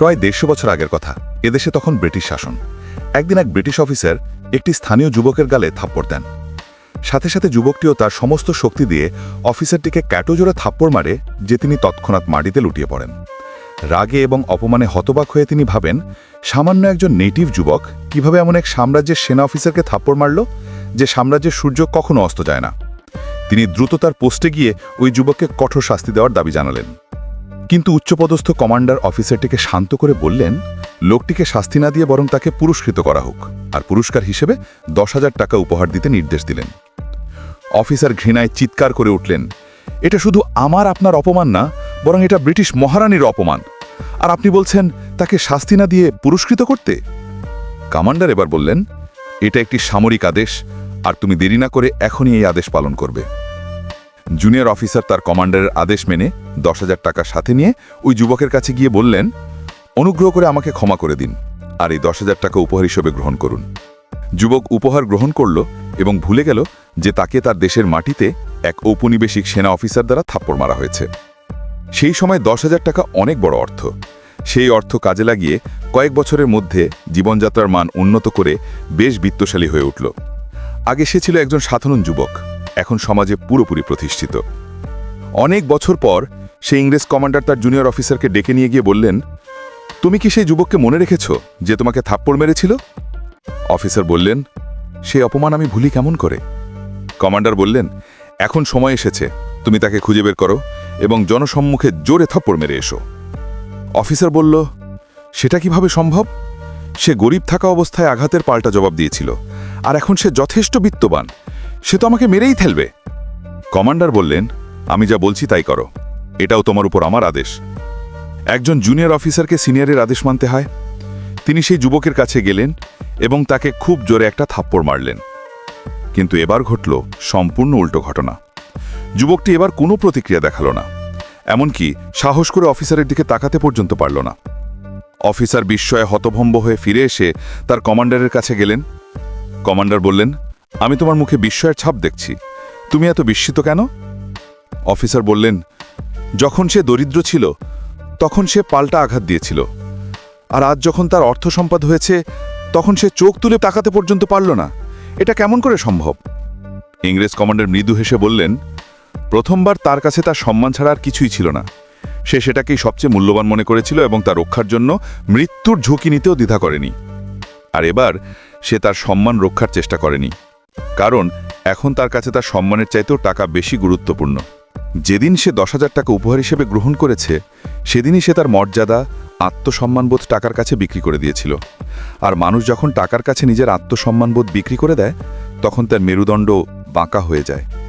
প্রায় দেড়শো বছর আগের কথা। এদেশে তখন ব্রিটিশ শাসন। একদিন এক ব্রিটিশ অফিসার একটি স্থানীয় যুবকের গালে থাপ্পড় দেন। সাথে সাথে যুবকটিও তার সমস্ত শক্তি দিয়ে অফিসারটিকে ক্যাটো জোরে থাপ্পড় মারে, যে তিনি তৎক্ষণাৎ মাটিতে লুটিয়ে পড়েন। রাগে এবং অপমানে হতবাক হয়ে তিনি ভাবেন, সামান্য একজন নেটিভ যুবক কীভাবে এমন এক সাম্রাজ্যের সেনা অফিসারকে থাপ্পড় মারল, যে সাম্রাজ্যের সূর্য কখনো অস্ত যায় না। তিনি দ্রুত তার পোস্টে গিয়ে ওই যুবককে কঠোর শাস্তি দেওয়ার দাবি জানালেন। কিন্তু উচ্চপদস্থ কমান্ডার অফিসারটিকে শান্ত করে বললেন, লোকটিকে শাস্তি না দিয়ে বরং তাকে পুরস্কৃত করা হোক, আর পুরস্কার হিসেবে দশ হাজার টাকা উপহার দিতে নির্দেশ দিলেন। অফিসার ঘৃণায় চিৎকার করে উঠলেন, এটা শুধু আমার আপনার অপমান না, বরং এটা ব্রিটিশ মহারানীর অপমান। আর আপনি বলছেন তাকে শাস্তি না দিয়ে পুরস্কৃত করতে? কমান্ডার এবার বললেন, এটা একটি সামরিক আদেশ, আর তুমি দেরি না করে এখনই এই আদেশ পালন করবে। জুনিয়র অফিসার তার কমান্ডারের আদেশ মেনে দশ হাজার টাকা সাথে নিয়ে ওই যুবকের কাছে গিয়ে বললেন, অনুগ্রহ করে আমাকে ক্ষমা করে দিন আর এই দশ হাজার টাকা উপহার হিসেবে গ্রহণ করুন। যুবক উপহার গ্রহণ করল এবং ভুলে গেল যে তাকে তার দেশের মাটিতে এক ঔপনিবেশিক সেনা অফিসার দ্বারা থাপ্পড় মারা হয়েছে। সেই সময় দশ হাজার টাকা অনেক বড় অর্থ। সেই অর্থ কাজে লাগিয়ে কয়েক বছরের মধ্যে জীবনযাত্রার মান উন্নত করে বেশ বিত্তশালী হয়ে উঠল। আগে সে ছিল একজন সাধারণ যুবক। এখন সমাজে পুরোপুরি প্রতিষ্ঠিত। অনেক বছর পর সে ইংরেজ কমান্ডার তার জুনিয়র অফিসারকে ডেকে নিয়ে গিয়ে বললেন, তুমি কি সেই যুবককে মনে রেখেছ যে তোমাকে থাপ্পড় মেরেছিল? অফিসার বললেন সেই অপমান আমি ভুলি কেমন করে? কমান্ডার বললেন, এখন সময় এসেছে, তুমি তাকে খুঁজে বের করো এবং জনসম্মুখে জোরে থাপ্পড় মেরে এসো। অফিসার বলল, সেটা কীভাবে সম্ভব? সে গরিব থাকা অবস্থায় আঘাতের পাল্টা জবাব দিয়েছিল, আর এখন সে যথেষ্ট বিত্তবান। সে তো আমাকে মেরেই ফেলবে। কমান্ডার বললেন, আমি যা বলছি তাই করো। এটাও তোমার উপর আমার আদেশ। একজন জুনিয়র অফিসারকে সিনিয়রের আদেশ মানতে হয়। তিনি সেই যুবকের কাছে গেলেন এবং তাকে খুব জোরে একটা থাপ্পড় মারলেন। কিন্তু এবার ঘটল সম্পূর্ণ উল্টো ঘটনা। যুবকটি এবার কোনো প্রতিক্রিয়া দেখাল না। এমনকি সাহস করে অফিসারের দিকে তাকাতে পর্যন্ত পারল না। অফিসার বিস্ময়ে হতভম্ব হয়ে ফিরে এসে তার কমান্ডারের কাছে গেলেন। কমান্ডার বললেন আমি তোমার মুখে বিস্ময়ের ছাপ দেখছি। তুমি এত বিস্মিত কেন? অফিসার বললেন, যখন সে দরিদ্র ছিল, তখন সে পাল্টা আঘাত দিয়েছিল। আর আজ যখন তার অর্থ সম্পদ হয়েছে, তখন সে চোখ তুলে তাকাতে পর্যন্ত পারল না। এটা কেমন করে সম্ভব? ইংরেজ কমান্ডার মৃদু হেসে বললেন, প্রথমবার তার কাছে তার সম্মান ছাড়া আর কিছুই ছিল না। সে সেটাকেই সবচেয়ে মূল্যবান মনে করেছিল এবং তার রক্ষার জন্য মৃত্যুর ঝুঁকি নিতেও দ্বিধা করেনি। আর এবার সে তার সম্মান রক্ষার চেষ্টা করেনি। কারণ এখন তার কাছে তার সম্মানের চাইতেও টাকা বেশি গুরুত্বপূর্ণ। যেদিন সে দশ হাজার টাকা উপহার হিসেবে গ্রহণ করেছে, সেদিনই সে তার মর্যাদা, আত্মসম্মানবোধ টাকার কাছে বিক্রি করে দিয়েছিল। আর মানুষ যখন টাকার কাছে নিজের আত্মসম্মানবোধ বিক্রি করে দেয়, তখন তার মেরুদণ্ড বাঁকা হয়ে যায়।